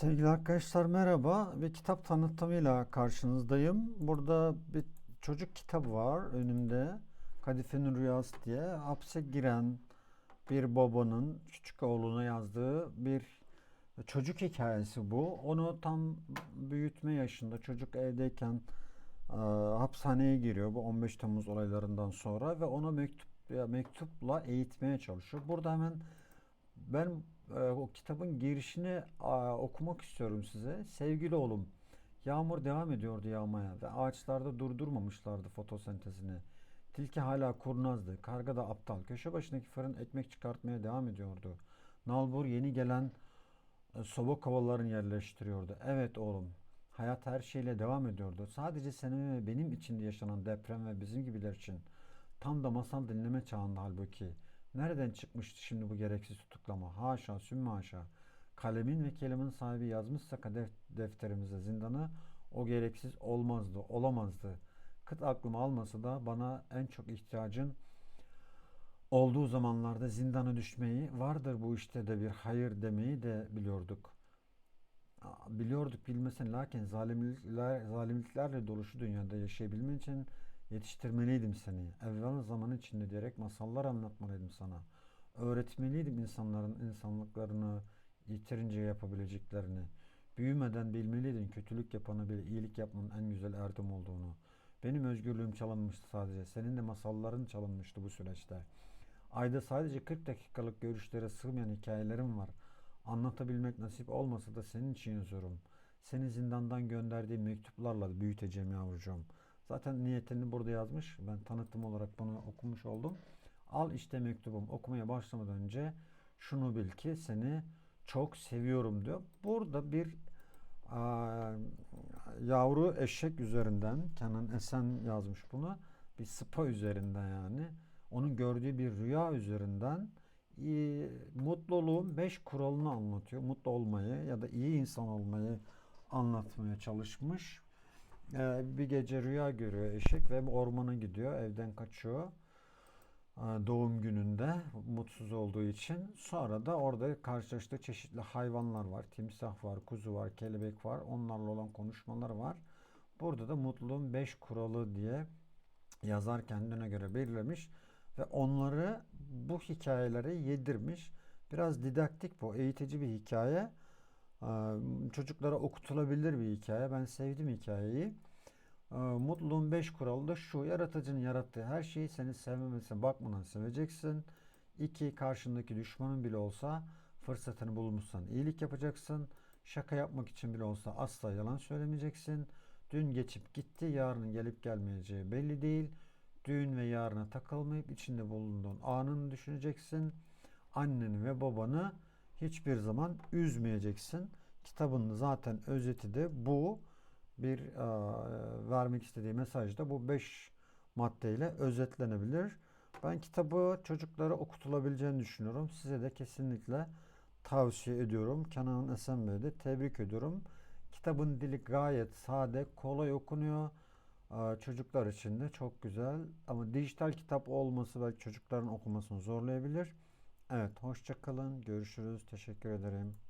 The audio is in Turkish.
Sevgili arkadaşlar merhaba. Bir kitap tanıtımıyla karşınızdayım. Burada bir çocuk kitabı var önümde. Kadife'nin Rüyası diye. Hapse giren bir babanın küçük oğluna yazdığı bir çocuk hikayesi bu. Onu tam büyütme yaşında çocuk evdeyken e, hapishaneye giriyor bu 15 Temmuz olaylarından sonra ve ona mektup ya mektupla eğitmeye çalışıyor. Burada hemen ben o kitabın girişini okumak istiyorum size. Sevgili oğlum, yağmur devam ediyordu yağmaya ve ağaçlarda durdurmamışlardı fotosentezini. Tilki hala kurnazdı, karga da aptal. Köşe başındaki fırın ekmek çıkartmaya devam ediyordu. Nalbur yeni gelen e, soba kovalarını yerleştiriyordu. Evet oğlum, hayat her şeyle devam ediyordu. Sadece senin ve benim içinde yaşanan deprem ve bizim gibiler için tam da masal dinleme çağında halbuki. Nereden çıkmıştı şimdi bu gereksiz tutuklama? Haşa, sümme haşa. Kalemin ve kelimin sahibi yazmışsa kadef defterimize zindanı o gereksiz olmazdı, olamazdı. Kıt aklım almasa da bana en çok ihtiyacın olduğu zamanlarda zindana düşmeyi, vardır bu işte de bir hayır demeyi de biliyorduk. Biliyorduk bilmesen lakin zalimlikler, zalimliklerle dolu şu dünyada yaşayabilmen için yetiştirmeliydim seni. Evvel zaman içinde diyerek masallar anlatmalıydım sana. Öğretmeliydim insanların insanlıklarını yitirince yapabileceklerini. Büyümeden bilmeliydin kötülük yapana bile iyilik yapmanın en güzel erdem olduğunu. Benim özgürlüğüm çalınmıştı sadece. Senin de masalların çalınmıştı bu süreçte. Ayda sadece 40 dakikalık görüşlere sığmayan hikayelerim var. Anlatabilmek nasip olmasa da senin için yazıyorum. Seni zindandan gönderdiğim mektuplarla büyüteceğim yavrucuğum. Zaten niyetini burada yazmış. Ben tanıtım olarak bunu okumuş oldum. Al işte mektubum. Okumaya başlamadan önce şunu bil ki seni çok seviyorum diyor. Burada bir aa, yavru eşek üzerinden Kenan Esen yazmış bunu. Bir spa üzerinden yani. Onun gördüğü bir rüya üzerinden e, mutluluğun beş kuralını anlatıyor. Mutlu olmayı ya da iyi insan olmayı anlatmaya çalışmış. Ee, bir gece rüya görüyor eşek ve ormana gidiyor. Evden kaçıyor. Ee, doğum gününde mutsuz olduğu için. Sonra da orada karşılaştığı çeşitli hayvanlar var. Timsah var, kuzu var, kelebek var. Onlarla olan konuşmalar var. Burada da mutluluğun beş kuralı diye yazar kendine göre belirlemiş ve onları bu hikayelere yedirmiş. Biraz didaktik bu, eğitici bir hikaye. Çocuklara okutulabilir bir hikaye. Ben sevdim hikayeyi. Mutluluğun beş kuralı da şu. Yaratıcının yarattığı her şeyi seni sevmemesine bakmadan seveceksin. İki, karşındaki düşmanın bile olsa fırsatını bulmuşsan iyilik yapacaksın. Şaka yapmak için bile olsa asla yalan söylemeyeceksin. Dün geçip gitti, yarının gelip gelmeyeceği belli değil. Dün ve yarına takılmayıp içinde bulunduğun anını düşüneceksin. Anneni ve babanı hiçbir zaman üzmeyeceksin. Kitabın zaten özeti de bu. Bir e, vermek istediği mesaj da bu 5 maddeyle özetlenebilir. Ben kitabı çocuklara okutulabileceğini düşünüyorum. Size de kesinlikle tavsiye ediyorum. Kenan Esen Bey'i de tebrik ediyorum. Kitabın dili gayet sade, kolay okunuyor. Ee, Çocuklar için de çok güzel. Ama dijital kitap olması belki çocukların okumasını zorlayabilir. Evet, hoşça kalın. Görüşürüz. Teşekkür ederim.